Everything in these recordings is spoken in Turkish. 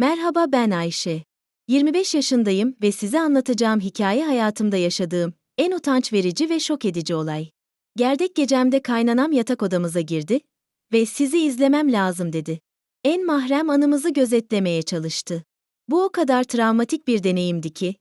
Merhaba ben Ayşe. 25 yaşındayım ve size anlatacağım hikaye hayatımda yaşadığım en utanç verici ve şok edici olay. Gerdek gecemde kaynanam yatak odamıza girdi ve sizi izlemem lazım dedi. En mahrem anımızı gözetlemeye çalıştı. Bu o kadar travmatik bir deneyimdi ki,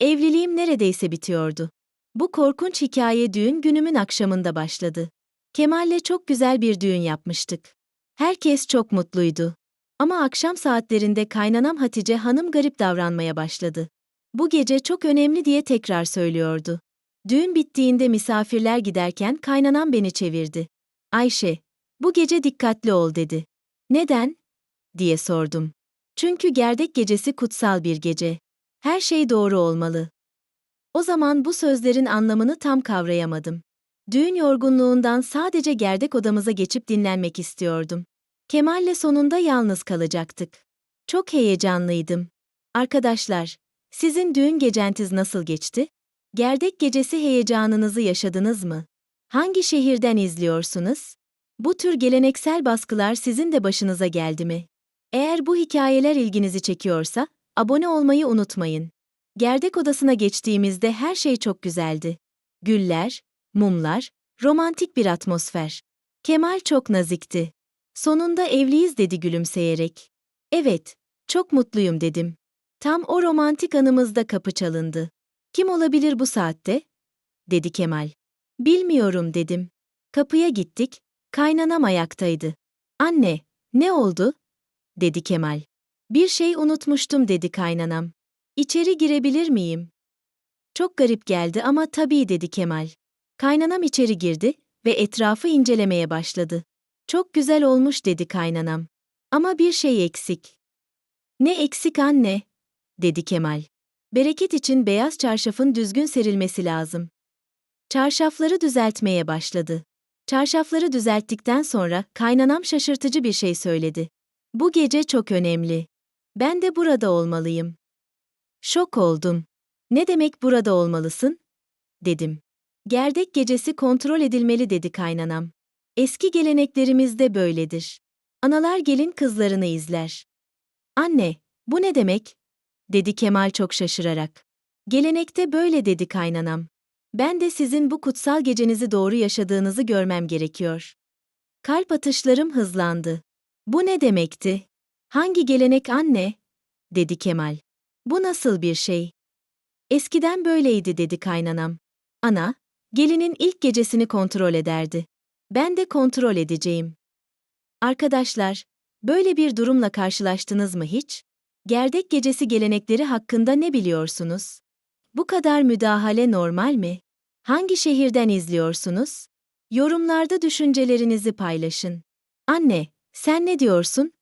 evliliğim neredeyse bitiyordu. Bu korkunç hikaye düğün günümün akşamında başladı. Kemal'le çok güzel bir düğün yapmıştık. Herkes çok mutluydu. Ama akşam saatlerinde kaynanam Hatice Hanım garip davranmaya başladı. Bu gece çok önemli diye tekrar söylüyordu. Düğün bittiğinde misafirler giderken kaynanam beni çevirdi. Ayşe, bu gece dikkatli ol dedi. Neden? diye sordum. Çünkü gerdek gecesi kutsal bir gece. Her şey doğru olmalı. O zaman bu sözlerin anlamını tam kavrayamadım. Düğün yorgunluğundan sadece gerdek odamıza geçip dinlenmek istiyordum. Kemal'le sonunda yalnız kalacaktık. Çok heyecanlıydım. Arkadaşlar, sizin düğün gecentiz nasıl geçti? Gerdek gecesi heyecanınızı yaşadınız mı? Hangi şehirden izliyorsunuz? Bu tür geleneksel baskılar sizin de başınıza geldi mi? Eğer bu hikayeler ilginizi çekiyorsa, abone olmayı unutmayın. Gerdek odasına geçtiğimizde her şey çok güzeldi. Güller, mumlar, romantik bir atmosfer. Kemal çok nazikti. Sonunda evliyiz dedi gülümseyerek. Evet, çok mutluyum dedim. Tam o romantik anımızda kapı çalındı. Kim olabilir bu saatte? dedi Kemal. Bilmiyorum dedim. Kapıya gittik, kaynanam ayaktaydı. Anne, ne oldu? dedi Kemal. Bir şey unutmuştum dedi kaynanam. İçeri girebilir miyim? Çok garip geldi ama tabii dedi Kemal. Kaynanam içeri girdi ve etrafı incelemeye başladı. Çok güzel olmuş dedi kaynanam. Ama bir şey eksik. Ne eksik anne? dedi Kemal. Bereket için beyaz çarşafın düzgün serilmesi lazım. Çarşafları düzeltmeye başladı. Çarşafları düzelttikten sonra kaynanam şaşırtıcı bir şey söyledi. Bu gece çok önemli. Ben de burada olmalıyım. Şok oldum. Ne demek burada olmalısın? dedim. Gerdek gecesi kontrol edilmeli dedi kaynanam. Eski geleneklerimizde böyledir. Analar gelin kızlarını izler. Anne, bu ne demek? dedi Kemal çok şaşırarak. Gelenekte böyle dedi kaynanam. Ben de sizin bu kutsal gecenizi doğru yaşadığınızı görmem gerekiyor. Kalp atışlarım hızlandı. Bu ne demekti? Hangi gelenek anne? dedi Kemal. Bu nasıl bir şey? Eskiden böyleydi dedi kaynanam. Ana, gelinin ilk gecesini kontrol ederdi. Ben de kontrol edeceğim. Arkadaşlar, böyle bir durumla karşılaştınız mı hiç? Gerdek gecesi gelenekleri hakkında ne biliyorsunuz? Bu kadar müdahale normal mi? Hangi şehirden izliyorsunuz? Yorumlarda düşüncelerinizi paylaşın. Anne, sen ne diyorsun?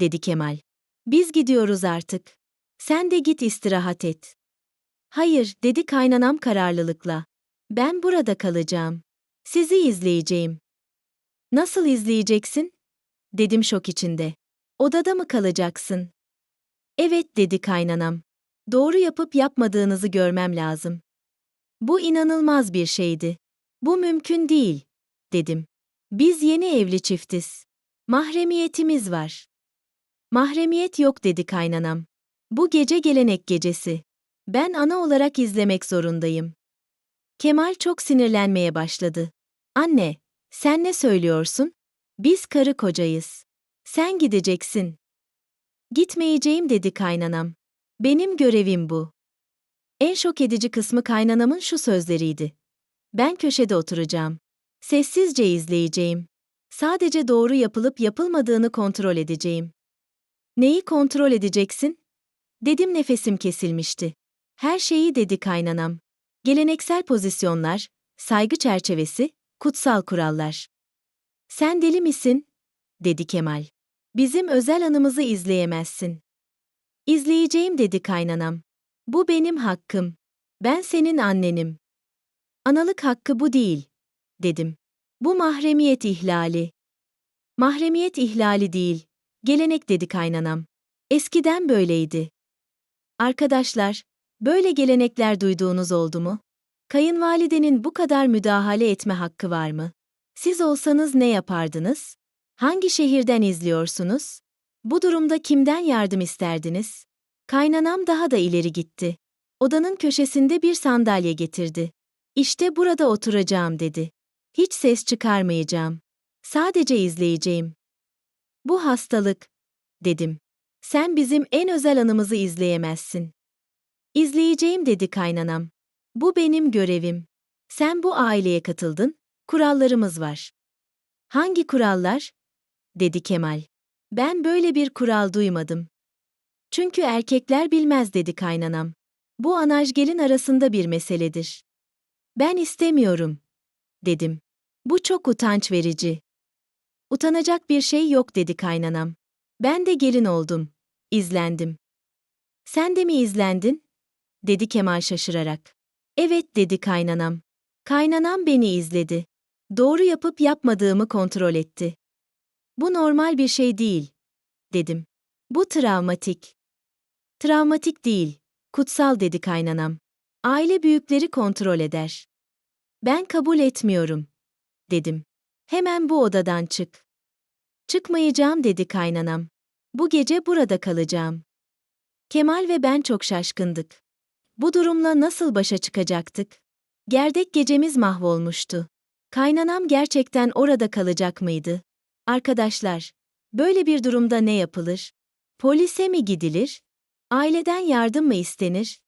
dedi Kemal. Biz gidiyoruz artık. Sen de git istirahat et. Hayır, dedi kaynanam kararlılıkla. Ben burada kalacağım. Sizi izleyeceğim. Nasıl izleyeceksin? Dedim şok içinde. Odada mı kalacaksın? Evet dedi kaynanam. Doğru yapıp yapmadığınızı görmem lazım. Bu inanılmaz bir şeydi. Bu mümkün değil, dedim. Biz yeni evli çiftiz. Mahremiyetimiz var. Mahremiyet yok dedi kaynanam. Bu gece gelenek gecesi. Ben ana olarak izlemek zorundayım. Kemal çok sinirlenmeye başladı. Anne, sen ne söylüyorsun? Biz karı kocayız. Sen gideceksin. Gitmeyeceğim dedi kaynanam. Benim görevim bu. En şok edici kısmı kaynanamın şu sözleriydi. Ben köşede oturacağım. Sessizce izleyeceğim. Sadece doğru yapılıp yapılmadığını kontrol edeceğim. Neyi kontrol edeceksin? Dedim nefesim kesilmişti. Her şeyi dedi kaynanam. Geleneksel pozisyonlar, saygı çerçevesi, kutsal kurallar. Sen deli misin? dedi Kemal. Bizim özel anımızı izleyemezsin. İzleyeceğim dedi kaynanam. Bu benim hakkım. Ben senin annenim. Analık hakkı bu değil, dedim. Bu mahremiyet ihlali. Mahremiyet ihlali değil, gelenek dedi kaynanam. Eskiden böyleydi. Arkadaşlar, böyle gelenekler duyduğunuz oldu mu? Kayınvalidenin bu kadar müdahale etme hakkı var mı? Siz olsanız ne yapardınız? Hangi şehirden izliyorsunuz? Bu durumda kimden yardım isterdiniz? Kaynanam daha da ileri gitti. Odanın köşesinde bir sandalye getirdi. İşte burada oturacağım dedi. Hiç ses çıkarmayacağım. Sadece izleyeceğim. Bu hastalık, dedim. Sen bizim en özel anımızı izleyemezsin. İzleyeceğim dedi kaynanam. Bu benim görevim. Sen bu aileye katıldın, kurallarımız var. Hangi kurallar? dedi Kemal. Ben böyle bir kural duymadım. Çünkü erkekler bilmez dedi kaynanam. Bu anajgelin arasında bir meseledir. Ben istemiyorum, dedim. Bu çok utanç verici. Utanacak bir şey yok dedi kaynanam. Ben de gelin oldum. İzlendim. Sen de mi izlendin? dedi Kemal şaşırarak. Evet dedi kaynanam. Kaynanam beni izledi. Doğru yapıp yapmadığımı kontrol etti. Bu normal bir şey değil, dedim. Bu travmatik. Travmatik değil, kutsal dedi kaynanam. Aile büyükleri kontrol eder. Ben kabul etmiyorum, dedim. Hemen bu odadan çık. Çıkmayacağım dedi kaynanam. Bu gece burada kalacağım. Kemal ve ben çok şaşkındık. Bu durumla nasıl başa çıkacaktık? Gerdek gecemiz mahvolmuştu. Kaynanam gerçekten orada kalacak mıydı? Arkadaşlar, böyle bir durumda ne yapılır? Polise mi gidilir? Aileden yardım mı istenir?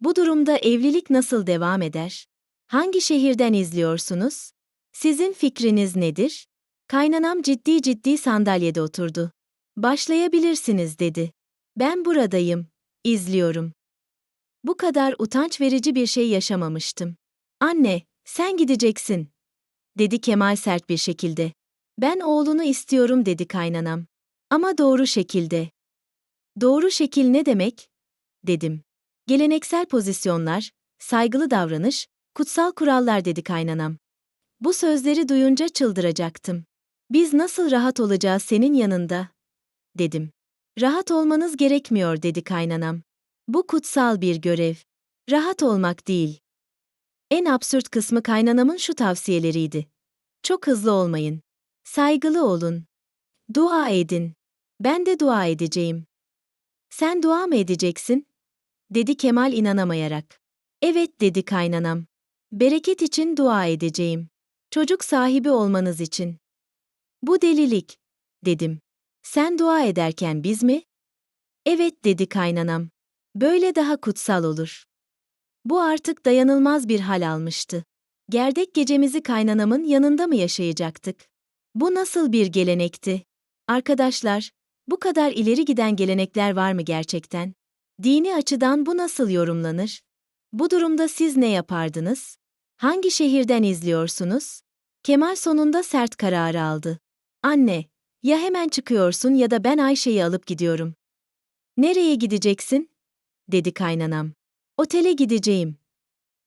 Bu durumda evlilik nasıl devam eder? Hangi şehirden izliyorsunuz? Sizin fikriniz nedir? Kaynanam ciddi ciddi sandalyede oturdu. Başlayabilirsiniz dedi. Ben buradayım, izliyorum. Bu kadar utanç verici bir şey yaşamamıştım. Anne, sen gideceksin, dedi Kemal sert bir şekilde. Ben oğlunu istiyorum dedi kaynanam. Ama doğru şekilde. Doğru şekil ne demek? dedim. Geleneksel pozisyonlar, saygılı davranış, kutsal kurallar dedi kaynanam. Bu sözleri duyunca çıldıracaktım. Biz nasıl rahat olacağız senin yanında? dedim. Rahat olmanız gerekmiyor dedi kaynanam. Bu kutsal bir görev. Rahat olmak değil. En absürt kısmı kaynanamın şu tavsiyeleriydi. Çok hızlı olmayın. Saygılı olun. Dua edin. Ben de dua edeceğim. Sen dua mı edeceksin? dedi Kemal inanamayarak. Evet dedi kaynanam. Bereket için dua edeceğim. Çocuk sahibi olmanız için. Bu delilik, dedim. Sen dua ederken biz mi? Evet dedi kaynanam. Böyle daha kutsal olur. Bu artık dayanılmaz bir hal almıştı. Gerdek gecemizi kaynanamın yanında mı yaşayacaktık? Bu nasıl bir gelenekti? Arkadaşlar, bu kadar ileri giden gelenekler var mı gerçekten? Dini açıdan bu nasıl yorumlanır? Bu durumda siz ne yapardınız? Hangi şehirden izliyorsunuz? Kemal sonunda sert kararı aldı. Anne, ya hemen çıkıyorsun ya da ben Ayşe'yi alıp gidiyorum. Nereye gideceksin? Dedi kaynanam. Otele gideceğim,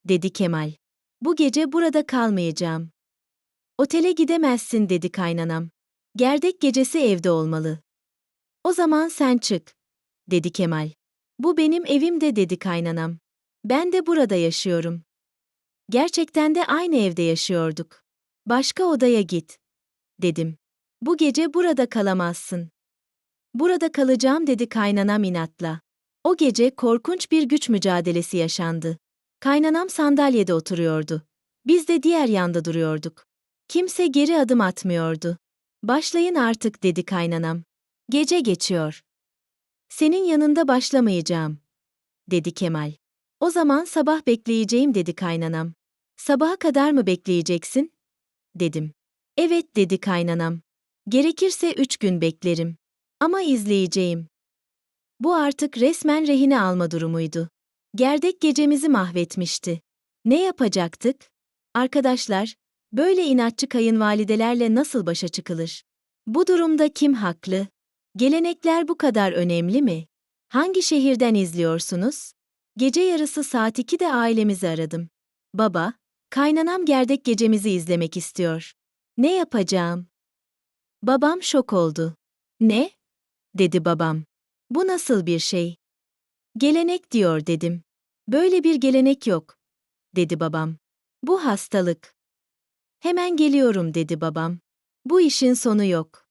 dedi Kemal. Bu gece burada kalmayacağım. Otele gidemezsin dedi kaynanam. Gerdek gecesi evde olmalı. O zaman sen çık, dedi Kemal. Bu benim evim de dedi kaynanam. Ben de burada yaşıyorum. Gerçekten de aynı evde yaşıyorduk. Başka odaya git, dedim. Bu gece burada kalamazsın. Burada kalacağım dedi kaynanam inatla. O gece korkunç bir güç mücadelesi yaşandı. Kaynanam sandalyede oturuyordu. Biz de diğer yanda duruyorduk. Kimse geri adım atmıyordu. Başlayın artık dedi kaynanam. Gece geçiyor. Senin yanında başlamayacağım, dedi Kemal. O zaman sabah bekleyeceğim dedi kaynanam. Sabaha kadar mı bekleyeceksin? dedim. Evet dedi kaynanam. Gerekirse üç gün beklerim. Ama izleyeceğim. Bu artık resmen rehine alma durumuydu. Gerdek gecemizi mahvetmişti. Ne yapacaktık? Arkadaşlar, böyle inatçı kayınvalidelerle nasıl başa çıkılır? Bu durumda kim haklı? Gelenekler bu kadar önemli mi? Hangi şehirden izliyorsunuz? Gece yarısı saat 2'de ailemizi aradım. Baba, kaynanam gerdek gecemizi izlemek istiyor. Ne yapacağım? Babam şok oldu. Ne? dedi babam. Bu nasıl bir şey? Gelenek diyor dedim. Böyle bir gelenek yok, dedi babam. Bu hastalık. Hemen geliyorum dedi babam. Bu işin sonu yok.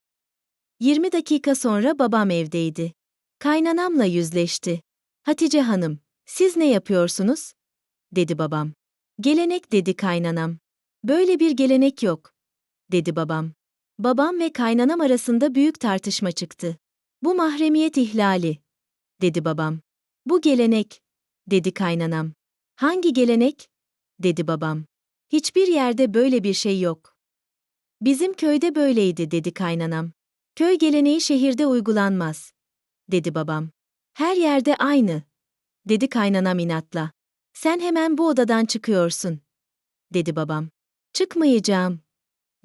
20 dakika sonra babam evdeydi. Kaynanamla yüzleşti. Hatice Hanım, siz ne yapıyorsunuz? dedi babam. Gelenek dedi kaynanam. Böyle bir gelenek yok, dedi babam. Babam ve kaynanam arasında büyük tartışma çıktı. Bu mahremiyet ihlali, dedi babam. Bu gelenek, dedi kaynanam. Hangi gelenek? dedi babam. Hiçbir yerde böyle bir şey yok. Bizim köyde böyleydi dedi kaynanam. Köy geleneği şehirde uygulanmaz, dedi babam. Her yerde aynı, dedi kaynanam inatla. Sen hemen bu odadan çıkıyorsun, dedi babam. Çıkmayacağım,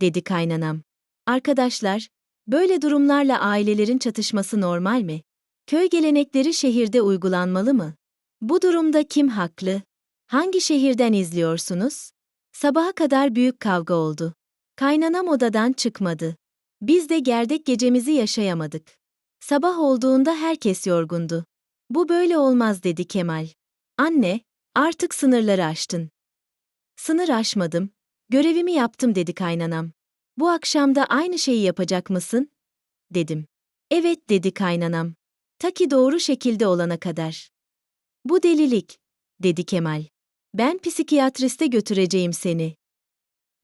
dedi kaynanam. Arkadaşlar, böyle durumlarla ailelerin çatışması normal mi? Köy gelenekleri şehirde uygulanmalı mı? Bu durumda kim haklı? Hangi şehirden izliyorsunuz? Sabaha kadar büyük kavga oldu. Kaynanam odadan çıkmadı. Biz de gerdek gecemizi yaşayamadık. Sabah olduğunda herkes yorgundu. Bu böyle olmaz dedi Kemal. Anne, artık sınırları aştın. Sınır aşmadım, görevimi yaptım dedi kaynanam. Bu akşam da aynı şeyi yapacak mısın? dedim. Evet dedi kaynanam. Ta ki doğru şekilde olana kadar. Bu delilik, dedi Kemal. Ben psikiyatriste götüreceğim seni.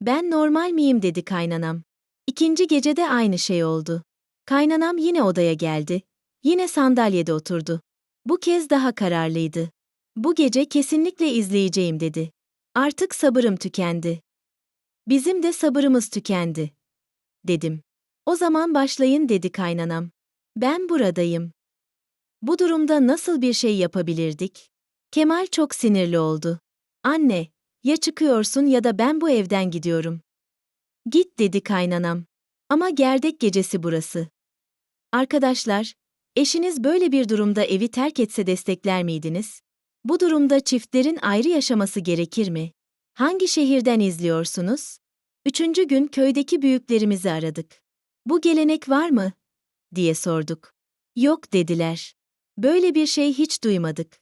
Ben normal miyim dedi kaynanam. İkinci gecede aynı şey oldu. Kaynanam yine odaya geldi. Yine sandalyede oturdu. Bu kez daha kararlıydı. Bu gece kesinlikle izleyeceğim dedi. Artık sabırım tükendi. Bizim de sabırımız tükendi. Dedim. O zaman başlayın dedi kaynanam. Ben buradayım. Bu durumda nasıl bir şey yapabilirdik? Kemal çok sinirli oldu. Anne, ya çıkıyorsun ya da ben bu evden gidiyorum. Git dedi kaynanam. Ama gerdek gecesi burası. Arkadaşlar, eşiniz böyle bir durumda evi terk etse destekler miydiniz? Bu durumda çiftlerin ayrı yaşaması gerekir mi? Hangi şehirden izliyorsunuz? Üçüncü gün köydeki büyüklerimizi aradık. Bu gelenek var mı? diye sorduk. Yok dediler. Böyle bir şey hiç duymadık.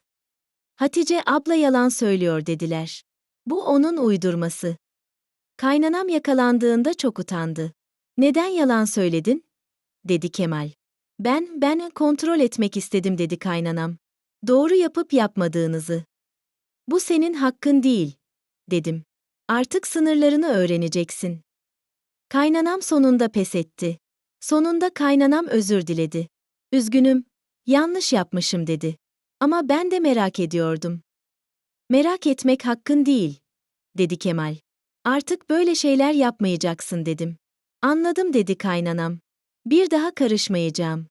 Hatice abla yalan söylüyor dediler. Bu onun uydurması. Kaynanam yakalandığında çok utandı. Neden yalan söyledin? dedi Kemal. Ben, ben kontrol etmek istedim dedi kaynanam. Doğru yapıp yapmadığınızı. Bu senin hakkın değil, dedim. Artık sınırlarını öğreneceksin. Kaynanam sonunda pes etti. Sonunda kaynanam özür diledi. Üzgünüm, yanlış yapmışım dedi. Ama ben de merak ediyordum. Merak etmek hakkın değil, dedi Kemal. Artık böyle şeyler yapmayacaksın dedim. Anladım dedi kaynanam. Bir daha karışmayacağım.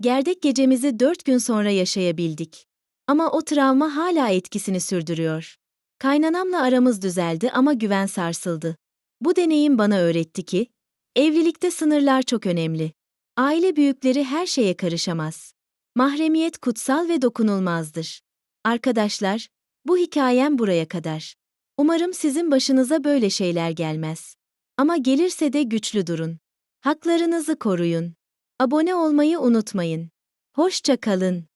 Gerdek gecemizi dört gün sonra yaşayabildik. Ama o travma hala etkisini sürdürüyor. Kaynanamla aramız düzeldi ama güven sarsıldı. Bu deneyim bana öğretti ki, evlilikte sınırlar çok önemli. Aile büyükleri her şeye karışamaz. Mahremiyet kutsal ve dokunulmazdır. Arkadaşlar, bu hikayem buraya kadar. Umarım sizin başınıza böyle şeyler gelmez. Ama gelirse de güçlü durun. Haklarınızı koruyun. Abone olmayı unutmayın. Hoşça kalın.